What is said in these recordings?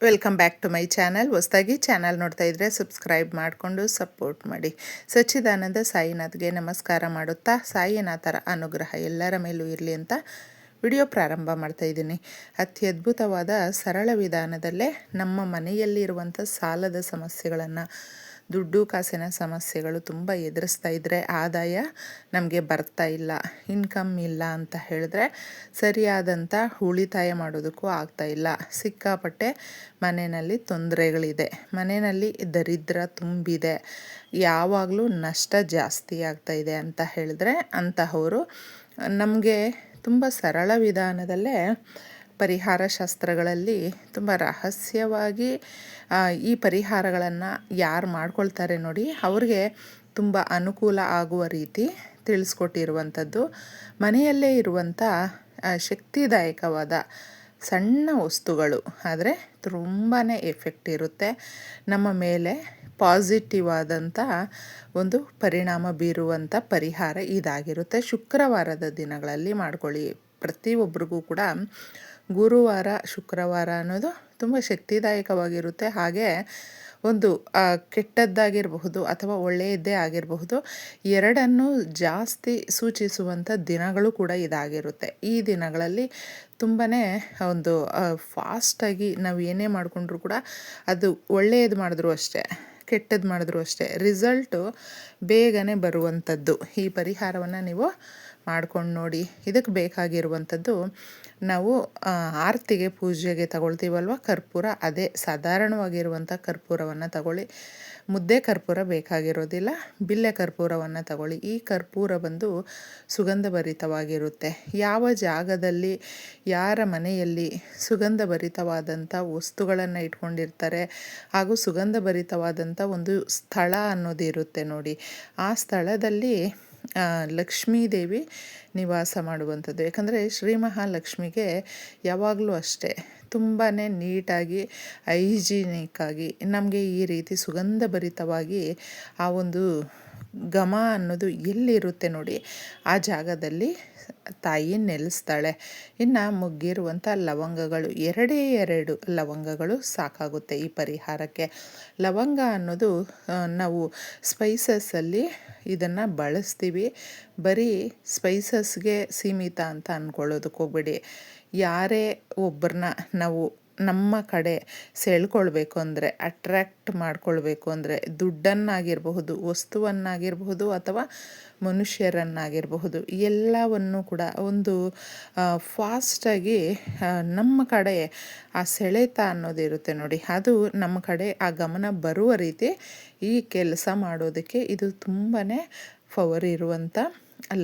Welcome back to my channel ಹೊಸದಾಗಿ channel ನೋಡ್ತಾ ಇದ್ದರೆ ಸಬ್ಸ್ಕ್ರೈಬ್ ಮಾಡಿಕೊಂಡು ಸಪೋರ್ಟ್ ಮಾಡಿ. ಸಚ್ಚಿದಾನಂದ ಸಾಯಿನಾಥ್ಗೆ ನಮಸ್ಕಾರ ಮಾಡುತ್ತಾ, ಸಾಯಿನಾಥರ ಅನುಗ್ರಹ ಎಲ್ಲರ ಮೇಲೂ ಇರಲಿ ಅಂತ ವಿಡಿಯೋ ಪ್ರಾರಂಭ ಮಾಡ್ತಾ ಇದ್ದೀನಿ. ಅತ್ಯದ್ಭುತವಾದ ಸರಳ ವಿಧಾನದಲ್ಲೇ ನಮ್ಮ ಮನೆಯಲ್ಲಿರುವಂಥ ಸಾಲದ ಸಮಸ್ಯೆಗಳನ್ನು ದುಡ್ಡು ಕಾಸಿನ ಸಮಸ್ಯೆಗಳು ತುಂಬ ಎದುರಿಸ್ತಾ ಇದ್ದರೆ ಆದಾಯ ನಮಗೆ ಬರ್ತಾ ಇಲ್ಲ ಇನ್ಕಮ್ ಇಲ್ಲ ಅಂತ ಹೇಳಿದ್ರೆ ಸರಿಯಾದಂಥ ಉಳಿತಾಯ ಮಾಡೋದಕ್ಕೂ ಆಗ್ತಾ ಇಲ್ಲ. ಸಿಕ್ಕಾಪಟ್ಟೆ ಮನೆಯಲ್ಲಿ ತೊಂದರೆಗಳಿದೆ. ಮನೆಯಲ್ಲಿ ದರಿದ್ರ ತುಂಬಿದೆ. ಯಾವಾಗಲೂ ನಷ್ಟ ಜಾಸ್ತಿ ಆಗ್ತಾ ಇದೆ ಅಂತ ಹೇಳಿದ್ರೆ ಅಂತಹವರು ನಮಗೆ ತುಂಬ ಸರಳ ವಿಧಾನದಲ್ಲೇ ಪರಿಹಾರ ಶಾಸ್ತ್ರಗಳಲ್ಲಿ ತುಂಬ ರಹಸ್ಯವಾಗಿ ಈ ಪರಿಹಾರಗಳನ್ನು ಯಾರು ಮಾಡ್ಕೊಳ್ತಾರೆ ನೋಡಿ, ಅವ್ರಿಗೆ ತುಂಬ ಅನುಕೂಲ ಆಗುವ ರೀತಿ ತಿಳಿಸ್ಕೊಟ್ಟಿರುವಂಥದ್ದು. ಮನೆಯಲ್ಲೇ ಇರುವಂಥ ಶಕ್ತಿದಾಯಕವಾದ ಸಣ್ಣ ವಸ್ತುಗಳು ಆದರೆ ತುಂಬಾ ಎಫೆಕ್ಟ್ ಇರುತ್ತೆ. ನಮ್ಮ ಮೇಲೆ ಪಾಸಿಟಿವ್ ಆದಂಥ ಒಂದು ಪರಿಣಾಮ ಬೀರುವಂಥ ಪರಿಹಾರ ಇದಾಗಿರುತ್ತೆ. ಶುಕ್ರವಾರದ ದಿನಗಳಲ್ಲಿ ಮಾಡ್ಕೊಳ್ಳಿ. ಪ್ರತಿಯೊಬ್ಬರಿಗೂ ಕೂಡ ಗುರುವಾರ, ಶುಕ್ರವಾರ ಅನ್ನೋದು ತುಂಬ ಶಕ್ತಿದಾಯಕವಾಗಿರುತ್ತೆ. ಹಾಗೆ ಒಂದು ಕೆಟ್ಟದ್ದಾಗಿರಬಹುದು ಅಥವಾ ಒಳ್ಳೆಯದ್ದೇ ಆಗಿರಬಹುದು, ಎರಡನ್ನು ಜಾಸ್ತಿ ಸೂಚಿಸುವಂಥ ದಿನಗಳು ಕೂಡ ಇದಾಗಿರುತ್ತೆ. ಈ ದಿನಗಳಲ್ಲಿ ತುಂಬಾ ಒಂದು ಫಾಸ್ಟಾಗಿ ನಾವು ಏನೇ ಮಾಡಿಕೊಂಡ್ರು ಕೂಡ ಅದು ಒಳ್ಳೆಯದು ಮಾಡಿದ್ರು ಅಷ್ಟೇ ಕೆಟ್ಟದ್ದು ಮಾಡಿದ್ರು ಅಷ್ಟೇ. ರಿಸಲ್ಟು ಬೇಗನೆ ಬರುವಂಥದ್ದು. ಈ ಪರಿಹಾರವನ್ನು ನೀವು ಮಾಡ್ಕೊಂಡು ನೋಡಿ ಇದಕ್ಕೆ ಬೇಕಾಗಿರುವಂಥದ್ದು ನಾವು ಆರತಿಗೆ ಪೂಜೆಗೆ ತಗೊಳ್ತೀವಲ್ವ? ಕರ್ಪೂರ. ಅದೇ ಸಾಧಾರಣವಾಗಿರುವಂಥ ಕರ್ಪೂರವನ್ನು ತಗೊಳ್ಳಿ. ಮುದ್ದೆ ಕರ್ಪೂರ ಬೇಕಾಗಿರೋದಿಲ್ಲ, ಬಿಲ್ಲೆ ಕರ್ಪೂರವನ್ನು ತಗೊಳ್ಳಿ. ಈ ಕರ್ಪೂರ ಬಂದು ಸುಗಂಧಭರಿತವಾಗಿರುತ್ತೆ. ಯಾವ ಜಾಗದಲ್ಲಿ, ಯಾರ ಮನೆಯಲ್ಲಿ ಸುಗಂಧಭರಿತವಾದಂಥ ವಸ್ತುಗಳನ್ನು ಇಟ್ಕೊಂಡಿರ್ತಾರೆ ಹಾಗೂ ಸುಗಂಧಭರಿತವಾದಂಥ ಒಂದು ಸ್ಥಳ ಅನ್ನೋದಿರುತ್ತೆ ನೋಡಿ. ಆ ಸ್ಥಳದಲ್ಲಿ ಲಕ್ಷ್ಮೀದೇವಿ ನಿವಾಸ ಮಾಡುವಂಥದ್ದು. ಯಾಕಂದರೆ ಶ್ರೀ ಮಹಾಲಕ್ಷ್ಮಿಗೆ ಯಾವಾಗಲೂ ಅಷ್ಟೇ ತುಂಬಾ ನೀಟಾಗಿ ಹೈಜೀನಿಕ್ಕಾಗಿ ನಮಗೆ ಈ ರೀತಿ ಸುಗಂಧಭರಿತವಾಗಿ ಆ ಒಂದು ಘಮ ಅನ್ನೋದು ಎಲ್ಲಿರುತ್ತೆ ನೋಡಿ, ಆ ಜಾಗದಲ್ಲಿ ತಾಯಿ ನೆಲೆಸ್ತಾಳೆ. ಇನ್ನು ಮುಗ್ಗಿರುವಂಥ ಲವಂಗಗಳು, ಎರಡೇ ಎರಡು ಲವಂಗಗಳು ಸಾಕಾಗುತ್ತೆ ಈ ಪರಿಹಾರಕ್ಕೆ. ಲವಂಗ ಅನ್ನೋದು ನಾವು ಸ್ಪೈಸಸ್ಸಲ್ಲಿ ಇದನ್ನು ಬಳಸ್ತೀವಿ. ಬರೀ ಸ್ಪೈಸಸ್ಗೆ ಸೀಮಿತ ಅಂತ ಅಂದ್ಕೊಳ್ಳೋದಕ್ಕೆ ಹೋಗ್ಬೇಡಿ. ಯಾರೇ ಒಬ್ಬರನ್ನ ನಾವು ನಮ್ಮ ಕಡೆ ಸೆಳ್ಕೊಳ್ಬೇಕು ಅಂದರೆ ಅಟ್ರ್ಯಾಕ್ಟ್ ಮಾಡ್ಕೊಳ್ಬೇಕು ಅಂದರೆ ದುಡ್ಡನ್ನಾಗಿರಬಹುದು, ವಸ್ತುವನ್ನಾಗಿರಬಹುದು ಅಥವಾ ಮನುಷ್ಯರನ್ನಾಗಿರಬಹುದು, ಎಲ್ಲವನ್ನು ಕೂಡ ಒಂದು ಫಾಸ್ಟಾಗಿ ನಮ್ಮ ಕಡೆ ಆ ಸೆಳೆತ ಅನ್ನೋದಿರುತ್ತೆ ನೋಡಿ. ಅದು ನಮ್ಮ ಕಡೆ ಆ ಗಮನ ಬರುವ ರೀತಿ ಈ ಕೆಲಸ ಮಾಡೋದಕ್ಕೆ ಇದು ತುಂಬಾ ಪವರ್ ಇರುವಂಥ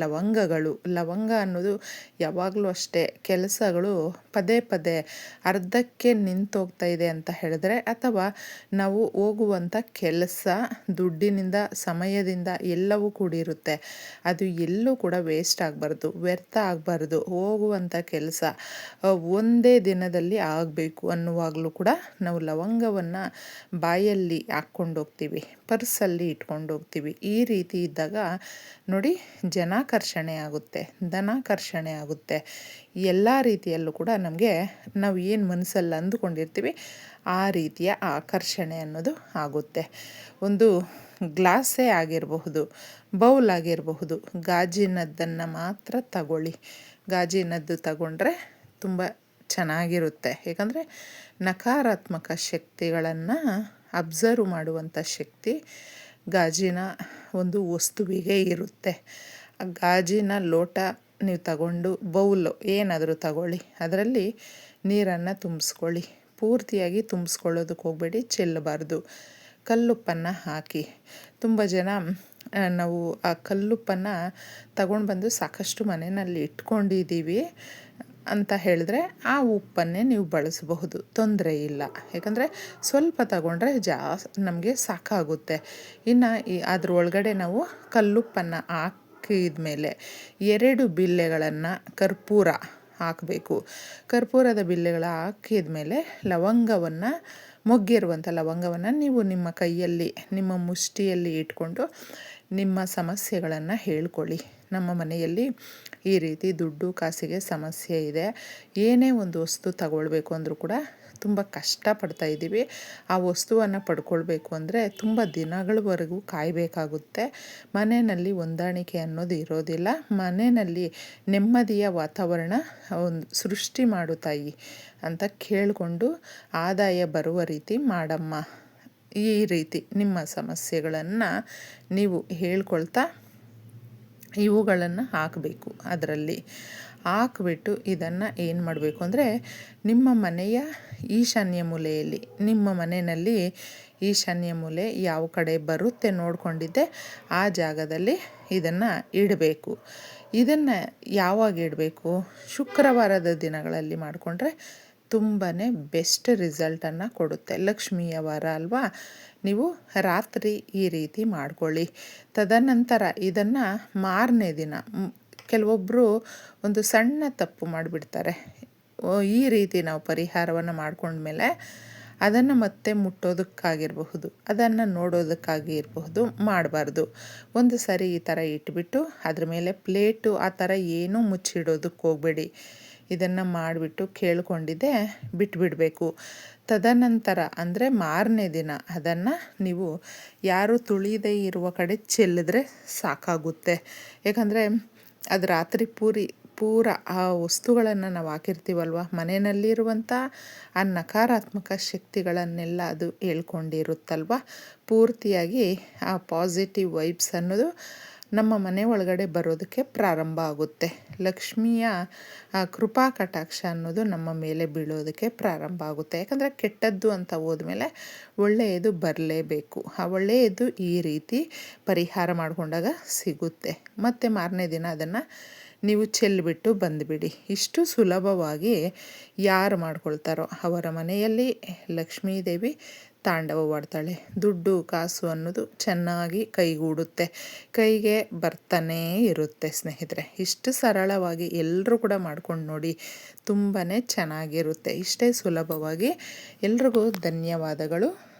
ಲವಂಗಗಳು, ಲವಂಗ ಅನ್ನೋದು ಯಾವಾಗಲೂ ಅಷ್ಟೇ ಕೆಲಸಗಳು ಪದೇ ಪದೇ ಅರ್ಧಕ್ಕೆ ನಿಂತೋಗ್ತಾ ಇದೆ ಅಂತ ಹೇಳಿದ್ರೆ, ಅಥವಾ ನಾವು ಹೋಗುವಂಥ ಕೆಲಸ ದುಡ್ಡಿನಿಂದ, ಸಮಯದಿಂದ ಎಲ್ಲವೂ ಕೂಡಿರುತ್ತೆ ಅದು ಎಲ್ಲೂ ಕೂಡ ವೇಸ್ಟ್ ಆಗಬಾರ್ದು, ವ್ಯರ್ಥ ಆಗಬಾರ್ದು. ಹೋಗುವಂಥ ಕೆಲಸ ಒಂದೇ ದಿನದಲ್ಲಿ ಆಗಬೇಕು ಅನ್ನುವಾಗಲೂ ಕೂಡ ನಾವು ಲವಂಗವನ್ನು ಬಾಯಲ್ಲಿ ಹಾಕ್ಕೊಂಡು ಹೋಗ್ತೀವಿ, ಪರ್ಸಲ್ಲಿ ಇಟ್ಕೊಂಡು ಹೋಗ್ತೀವಿ. ಈ ರೀತಿ ಇದ್ದಾಗ ನೋಡಿ ಜನಾಕರ್ಷಣೆ ಆಗುತ್ತೆ ಧನಾಕರ್ಷಣೆ ಆಗುತ್ತೆ. ಎಲ್ಲ ರೀತಿಯಲ್ಲೂ ಕೂಡ ನಮಗೆ ನಾವು ಏನು ಮನಸ್ಸಲ್ಲಿ ಅಂದುಕೊಂಡಿರ್ತೀವಿ, ಆ ರೀತಿಯ ಆಕರ್ಷಣೆ ಅನ್ನೋದು ಆಗುತ್ತೆ. ಒಂದು ಗ್ಲಾಸೇ ಆಗಿರಬಹುದು, ಬೌಲ್ ಆಗಿರಬಹುದು, ಗಾಜಿನದ್ದನ್ನು ಮಾತ್ರ ತಗೊಳ್ಳಿ. ಗಾಜಿನದ್ದು ತಗೊಂಡ್ರೆ ತುಂಬ ಚೆನ್ನಾಗಿರುತ್ತೆ. ಏಕೆಂದರೆ ನಕಾರಾತ್ಮಕ ಶಕ್ತಿಗಳನ್ನು ಅಬ್ಸರ್ವ್ ಮಾಡುವಂಥ ಶಕ್ತಿ ಗಾಜಿನ ಒಂದು ವಸ್ತುವಿಗೆ ಇರುತ್ತೆ. ಗಾಜಿನ ಲೋಟ ನೀವು ತಗೊಂಡು ಬೌಲು ಏನಾದರೂ ತಗೊಳ್ಳಿ. ಅದರಲ್ಲಿ ನೀರನ್ನು ತುಂಬಿಸ್ಕೊಳ್ಳಿ. ಪೂರ್ತಿಯಾಗಿ ತುಂಬಿಸ್ಕೊಳ್ಳೋದಕ್ಕೆ ಹೋಗಬೇಡಿ, ಚೆಲ್ಲಬಾರ್ದು. ಕಲ್ಲುಪ್ಪನ್ನು ಹಾಕಿ. ತುಂಬ ಜನ ನಾವು ಆ ಕಲ್ಲುಪ್ಪನ್ನು ತಗೊಂಡು ಬಂದು ಸಾಕಷ್ಟು ಮನೆಯಲ್ಲಿ ಇಟ್ಕೊಂಡಿದ್ದೀವಿ. ಅಂತ ಹೇಳಿದ್ರೆ ಆ ಉಪ್ಪನ್ನೇ ನೀವು ಬಳಸಬಹುದು. ತೊಂದರೆ ಇಲ್ಲ. ಯಾಕಂದರೆ ಸ್ವಲ್ಪ ತಗೊಂಡ್ರೆ ಜಾಸ್ ನಮಗೆ ಸಾಕಾಗುತ್ತೆ. ಇನ್ನು ಈ ಅದ್ರ ಒಳಗಡೆ ನಾವು ಕಲ್ಲುಪ್ಪನ್ನು ಹಾಕಿದ ಮೇಲೆ ಎರಡು ಬಿಲ್ಲೆಗಳನ್ನು ಕರ್ಪೂರ ಹಾಕಬೇಕು. ಕರ್ಪೂರದ ಬಿಲ್ಲೆಗಳ ಹಾಕಿದ ಮೇಲೆ ಲವಂಗವನ್ನು ಮೊಗ್ಗಿರುವಂಥ ಲವಂಗವನ್ನು ನೀವು ನಿಮ್ಮ ಕೈಯಲ್ಲಿ, ನಿಮ್ಮ ಮುಷ್ಟಿಯಲ್ಲಿ ಇಟ್ಕೊಂಡು ನಿಮ್ಮ ಸಮಸ್ಯೆಗಳನ್ನು ಹೇಳ್ಕೊಳ್ಳಿ. ನಮ್ಮ ಮನೆಯಲ್ಲಿ ಈ ರೀತಿ ದುಡ್ಡು ಕಾಸಿಗೆ ಸಮಸ್ಯೆ ಇದೆ. ಏನೇ ಒಂದು ವಸ್ತು ತಗೊಳ್ಬೇಕು ಅಂದರೂ ಕೂಡ ತುಂಬ ಕಷ್ಟಪಡ್ತಾ ಇದ್ದೀವಿ. ಆ ವಸ್ತುವನ್ನು ಪಡ್ಕೊಳ್ಬೇಕು ಅಂದರೆ ತುಂಬ ದಿನಗಳವರೆಗೂ ಕಾಯಬೇಕಾಗುತ್ತೆ. ಮನೆಯಲ್ಲಿ ಹೊಂದಾಣಿಕೆ ಅನ್ನೋದು ಇರೋದಿಲ್ಲ. ಮನೆಯಲ್ಲಿ ನೆಮ್ಮದಿಯ ವಾತಾವರಣ ಒಂದು ಸೃಷ್ಟಿ ಮಾಡು ತಾಯಿ ಅಂತ ಕೇಳಿಕೊಂಡು ಆದಾಯ ಬರುವ ರೀತಿ ಮಾಡಮ್ಮ. ಈ ರೀತಿ ನಿಮ್ಮ ಸಮಸ್ಯೆಗಳನ್ನು ನೀವು ಹೇಳ್ಕೊಳ್ತಾ ಇವುಗಳನ್ನು ಹಾಕಬೇಕು. ಅದರಲ್ಲಿ ಹಾಕ್ಬಿಟ್ಟು ಇದನ್ನು ಏನು ಮಾಡಬೇಕು ಅಂದರೆ ನಿಮ್ಮ ಮನೆಯ ಈಶಾನ್ಯ ಮೂಲೆಯಲ್ಲಿ, ನಿಮ್ಮ ಮನೆಯಲ್ಲಿ ಈಶಾನ್ಯ ಮೂಲೆ ಯಾವ ಕಡೆ ಬರುತ್ತೆ ನೋಡಿಕೊಂಡಿದ್ದೆ, ಆ ಜಾಗದಲ್ಲಿ ಇದನ್ನು ಇಡಬೇಕು. ಇದನ್ನು ಯಾವಾಗ ಇಡಬೇಕು? ಶುಕ್ರವಾರದ ದಿನಗಳಲ್ಲಿ ಮಾಡಿಕೊಂಡ್ರೆ ತುಂಬಾ ಬೆಸ್ಟ್ ರಿಸಲ್ಟನ್ನು ಕೊಡುತ್ತೆ. ಲಕ್ಷ್ಮಿಯ ವಾರ ಅಲ್ವಾ? ನೀವು ರಾತ್ರಿ ಈ ರೀತಿ ಮಾಡ್ಕೊಳ್ಳಿ. ತದನಂತರ ಇದನ್ನು ಮಾರನೇ ದಿನ ಕೆಲವೊಬ್ಬರು ಒಂದು ಸಣ್ಣ ತಪ್ಪು ಮಾಡಿಬಿಡ್ತಾರೆ. ಈ ರೀತಿ ನಾವು ಪರಿಹಾರವನ್ನು ಮಾಡ್ಕೊಂಡ್ಮೇಲೆ ಅದನ್ನು ಮತ್ತೆ ಮುಟ್ಟೋದಕ್ಕಾಗಿರಬಹುದು, ಅದನ್ನು ನೋಡೋದಕ್ಕಾಗಿ ಇರಬಹುದು ಮಾಡಬಾರ್ದು. ಒಂದು ಸರಿ ಈ ಥರ ಇಟ್ಬಿಟ್ಟು ಅದ್ರ ಮೇಲೆ ಪ್ಲೇಟು, ಆ ಥರ ಏನೂ ಮುಚ್ಚಿಡೋದಕ್ಕೆ ಹೋಗಬೇಡಿ. ಇದನ್ನು ಮಾಡಿಬಿಟ್ಟು ಕೇಳಿಕೊಂಡಿದ್ದೆ, ಬಿಟ್ಬಿಡಬೇಕು. ತದನಂತರ, ಅಂದರೆ ಮಾರನೇ ದಿನ, ಅದನ್ನು ನೀವು ಯಾರು ತುಳಿದೇ ಇರುವ ಕಡೆ ಚೆಲ್ಲಿದ್ರೆ ಸಾಕಾಗುತ್ತೆ. ಯಾಕಂದರೆ ಅದು ರಾತ್ರಿ ಪೂರಿ, ಪೂರ ಆ ವಸ್ತುಗಳನ್ನು ನಾವು ಹಾಕಿರ್ತೀವಲ್ವ? ಮನೆಯಲ್ಲಿರುವಂಥ ಆ ನಕಾರಾತ್ಮಕ ಶಕ್ತಿಗಳನ್ನೆಲ್ಲ ಅದು ಹೇಳ್ಕೊಂಡಿರುತ್ತಲ್ವ? ಪೂರ್ತಿಯಾಗಿ ಆ ಪಾಸಿಟಿವ್ ವೈಬ್ಸ್ ಅನ್ನೋದು ನಮ್ಮ ಮನೆ ಒಳಗಡೆ ಬರೋದಕ್ಕೆ ಪ್ರಾರಂಭ ಆಗುತ್ತೆ. ಲಕ್ಷ್ಮಿಯ ಕೃಪಾ ಕಟಾಕ್ಷ ಅನ್ನೋದು ನಮ್ಮ ಮೇಲೆ ಬೀಳೋದಕ್ಕೆ ಪ್ರಾರಂಭ ಆಗುತ್ತೆ. ಯಾಕಂದರೆ ಕೆಟ್ಟದ್ದು ಅಂತ ಹೋದ್ಮೇಲೆ ಒಳ್ಳೆಯದು ಬರಲೇಬೇಕು. ಆ, ಒಳ್ಳೆಯದು ಈ ರೀತಿ ಪರಿಹಾರ ಮಾಡಿಕೊಂಡಾಗ ಸಿಗುತ್ತೆ. ಮತ್ತು ಮಾರನೇ ದಿನ ಅದನ್ನು ನೀವು ಚೆಲ್ಲಿಬಿಟ್ಟು ಬಂದುಬಿಡಿ. ಇಷ್ಟು ಸುಲಭವಾಗಿ ಯಾರು ಮಾಡ್ಕೊಳ್ತಾರೋ ಅವರ ಮನೆಯಲ್ಲಿ ಲಕ್ಷ್ಮೀದೇವಿ ತಾಂಡವವಾಡ್ತಾಳೆ ದುಡ್ಡು, ಕಾಸು ಅನ್ನೋದು ಚೆನ್ನಾಗಿ ಕೈಗೂಡುತ್ತೆ. ಕೈಗೆ ಬರ್ತಾನೇ ಇರುತ್ತೆ ಸ್ನೇಹಿತರೆ. ಇಷ್ಟು ಸರಳವಾಗಿ ಎಲ್ಲರೂ ಕೂಡ ಮಾಡ್ಕೊಂಡು ನೋಡಿ ತುಂಬಾ ಚೆನ್ನಾಗಿರುತ್ತೆ. ಇಷ್ಟೇ ಸುಲಭವಾಗಿ ಎಲ್ರಿಗೂ ಧನ್ಯವಾದಗಳು.